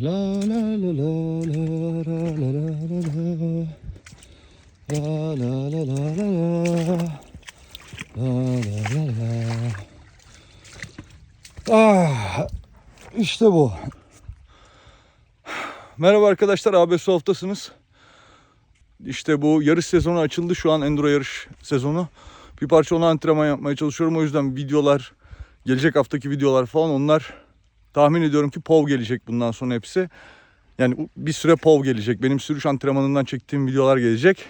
La la la la la la la la la la. La la la la la la. La la la. Ah, işte bu. Merhaba arkadaşlar, ABS haftasınız. İşte bu yarış sezonu açıldı. Şu an enduro yarış sezonu. Bir parça ona antrenman yapmaya çalışıyorum. O yüzden videolar, gelecek haftaki videolar falan onlar tahmin ediyorum ki POV gelecek bundan sonra hepsi. Yani bir süre POV gelecek. Benim sürüş antrenmanından çektiğim videolar gelecek.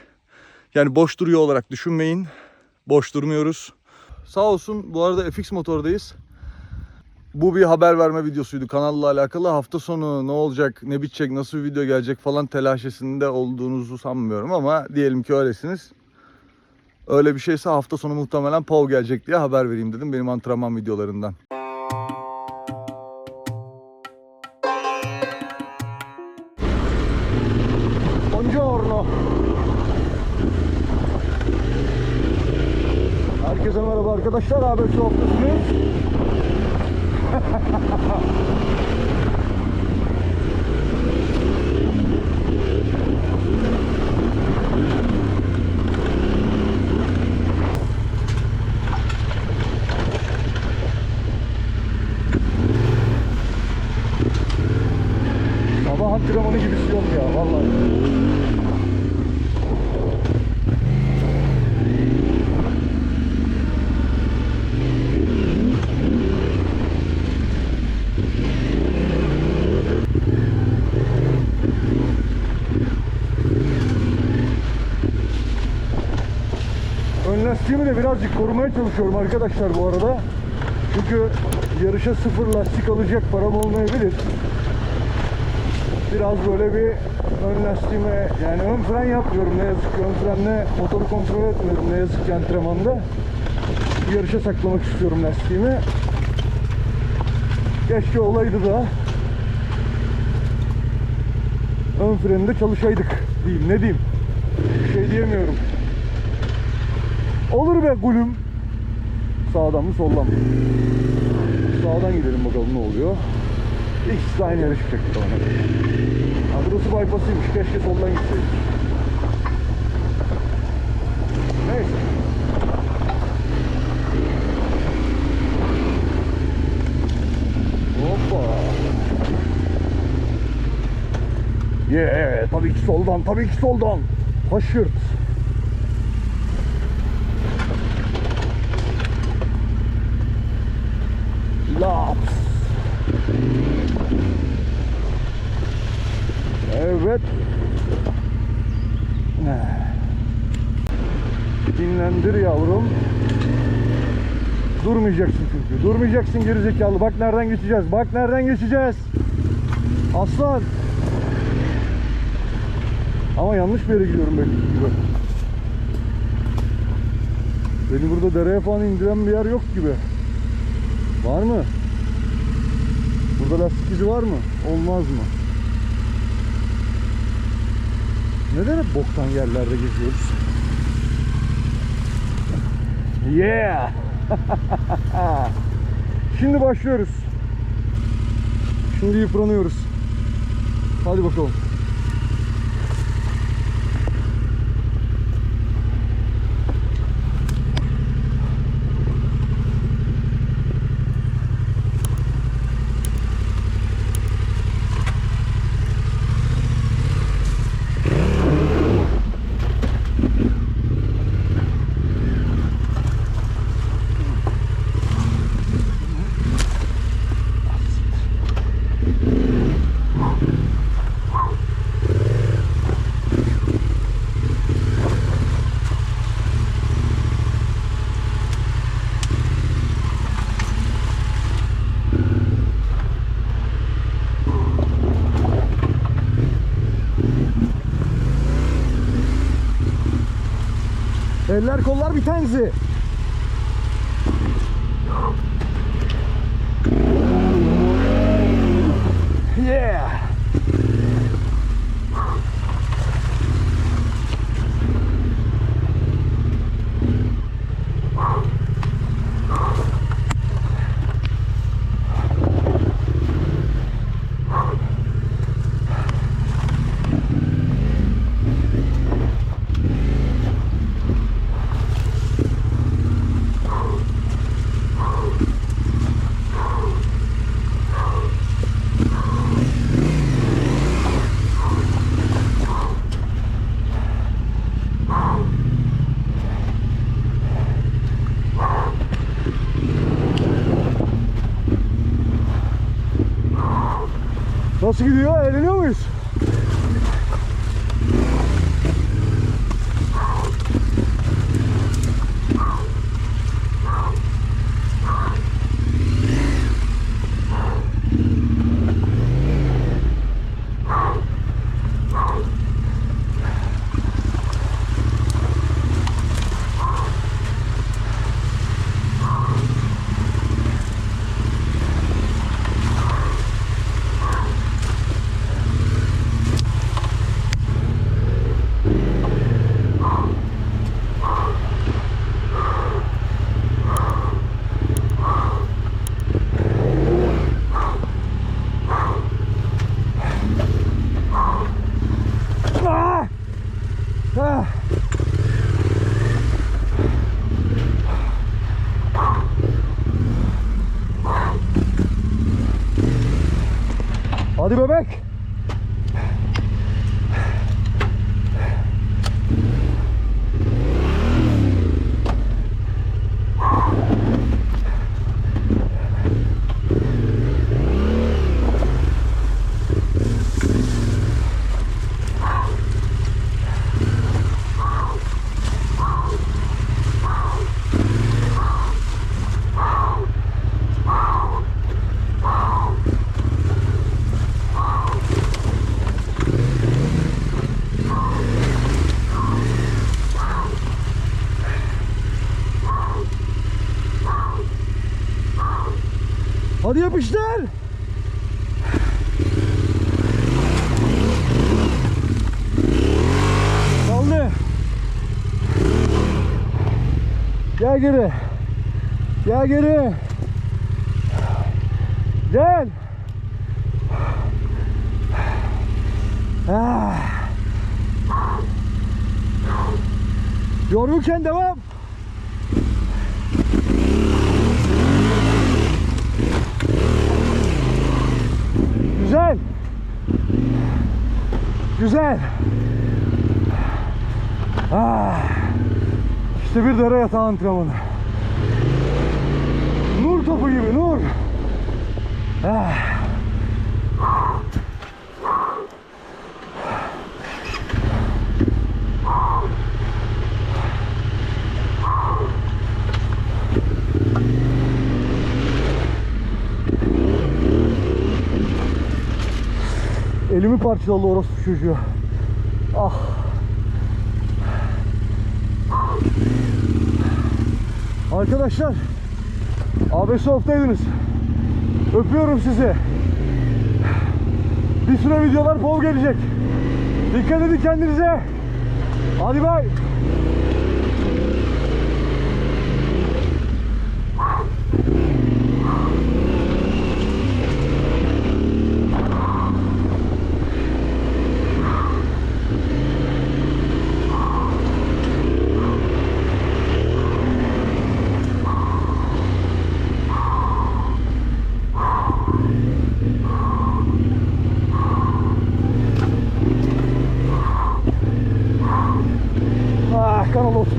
Yani boş duruyor olarak düşünmeyin. Boş durmuyoruz. Sağ olsun bu arada FX motordayız. Bu bir haber verme videosuydu kanalla alakalı. Hafta sonu ne olacak, ne bitecek, nasıl bir video gelecek falan telaşesinde olduğunuzu sanmıyorum ama diyelim ki öylesiniz. Öyle bir şeyse hafta sonu muhtemelen POV gelecek diye haber vereyim dedim benim antrenman videolarından. arkadaşlar. Haber çok Ön lastiğimi de birazcık korumaya çalışıyorum arkadaşlar bu arada. Çünkü yarışa sıfır lastik alacak param olmayabilir. Biraz böyle bir ön lastiğime yani ön fren yapmıyorum ne yazık ki ön frenle motoru kontrol etmedim ne yazık ki antrenmanda. Yarışa saklamak istiyorum lastiğimi. Keşke olaydı da ön freninde çalışaydık diyeyim ne diyeyim. Bir şey diyemiyorum. Olur be gülüm. Sağdan mı soldan mı? Sağdan gidelim bakalım ne oluyor. İkisi aynı yere çıkacak bana. Ha, burası bypassıymış. Keşke soldan gitseydik. Neyse. Hoppa. Yeah, tabii ki soldan, tabii ki soldan. Haşırt. Laps. Evet. Dinlendir yavrum. Durmayacaksın çünkü. Durmayacaksın gerizekalı. Bak nereden geçeceğiz. Bak nereden geçeceğiz. Aslan. Ama yanlış bir yere gidiyorum belki gibi. Beni burada dereye falan indiren bir yer yok gibi. Var mı? Burada lastik izi var mı? Olmaz mı? Neden hep boktan yerlerde geziyoruz? Yeah! Şimdi başlıyoruz. Şimdi yıpranıyoruz. Hadi bakalım. Eller kollar bir tanesi. Nasıl gidiyor? Eğleniyor muyuz? Hadi bebek. Hadi yapıştır. Kaldı. Gel geri. Gel geri. Gel. Ah. Yorgunken devam. Güzel. Güzel. Ah. İşte bir dere yatağı antrenmanı. Nur topu gibi nur. Ah. Elimi parçaladı orospu çocuğu. Ah. Arkadaşlar ABS off'taydınız. Öpüyorum sizi. Bir süre videolar bol gelecek. Dikkat edin kendinize. Hadi bay.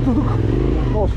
Носочек.